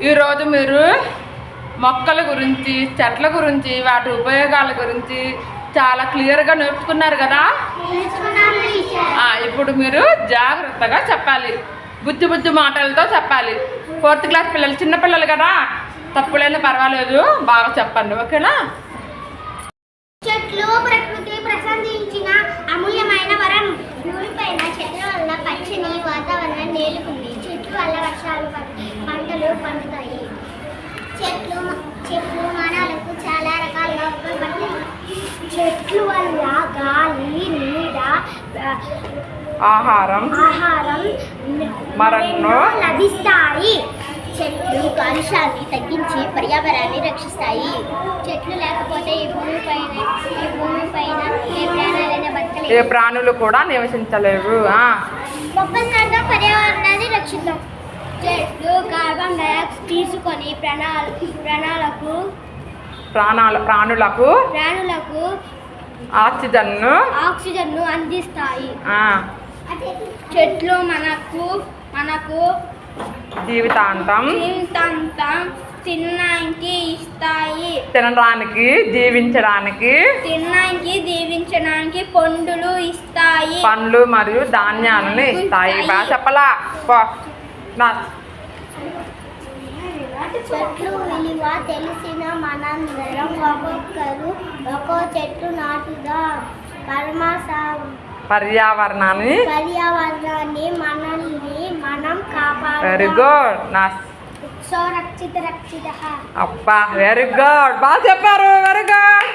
ఈరోజు మీరు మొక్కల గురించి చెట్ల గురించి వాటి ఉపయోగాల గురించి చాలా క్లియర్గా నేర్చుకున్నారు కదా? ఇప్పుడు మీరు జాగ్రత్తగా చెప్పాలి. బుద్ధి బుద్ధి మాటలతో చెప్పాలి. ఫోర్త్ క్లాస్ పిల్లలు చిన్నపిల్లలు కదా? తప్పులైనా పర్వాలేదు బాగా చెప్పండి ఓకేనా? చెట్లు ప్రకృతి ప్రసాదించిన అమూల్యమైన వరం. భూమిపైన చెట్ల వల్ల పచ్చని వాతావరణం నేలుకుంది వల్ల వర్షాలు పడుతుంది పండుతాయి. చెట్లు చెట్లు మానవులకు చాలా రకాలుగా ఉపయోగపడతాయి. చెట్లు వల్ల గాలి నీడ ఆహారం ఆహారం మరెన్నో లభిస్తాయి. చెట్లు కాలుష్యాన్ని తగ్గించి పర్యావరణాన్ని రక్షిస్తాయి. చెట్లు లేకపోతే ఈ భూమి పైన ఈ భూమి పైన ఏ ప్రాణాలైనా ఏ బతకలేదు ప్రాణులు కూడా నివసించలేవు. ఆ, మొక్కలు నాటుదాం, పర్యావరణాన్ని రక్షిద్దాం. తీసుకొని ప్రాణాలు ప్రాణాలకు ప్రాణాల ప్రాణులకు ప్రాణులకు ఆక్సిజన్ను ఆక్సిజన్ను అందిస్తాయి. ఆ, చెట్లు మనకు మనకు జీవితాంతం జీవితాంతం తినడానికి ఇస్తాయి. తినడానికి జీవించడానికి తినడానికి దీవించడానికి పండులు ఇస్తాయి. పండ్లు మరియు ధాన్యాలను ఇస్తాయి. బాగా చెప్పలా? చెట్లు విలువ తెలిసిన మనందరం ఒక్కొక్కరు ఒక్కో చెట్టు నాటుదా పరమాస పర్యావరణాన్ని పర్యావరణాన్ని మనల్ని మనం కాపాడు వెరీ గుడ్ నా సో రక్షిత రక్షిత. అబ్బా వెరీ గుడ్ బాగా చెప్పారు. Very good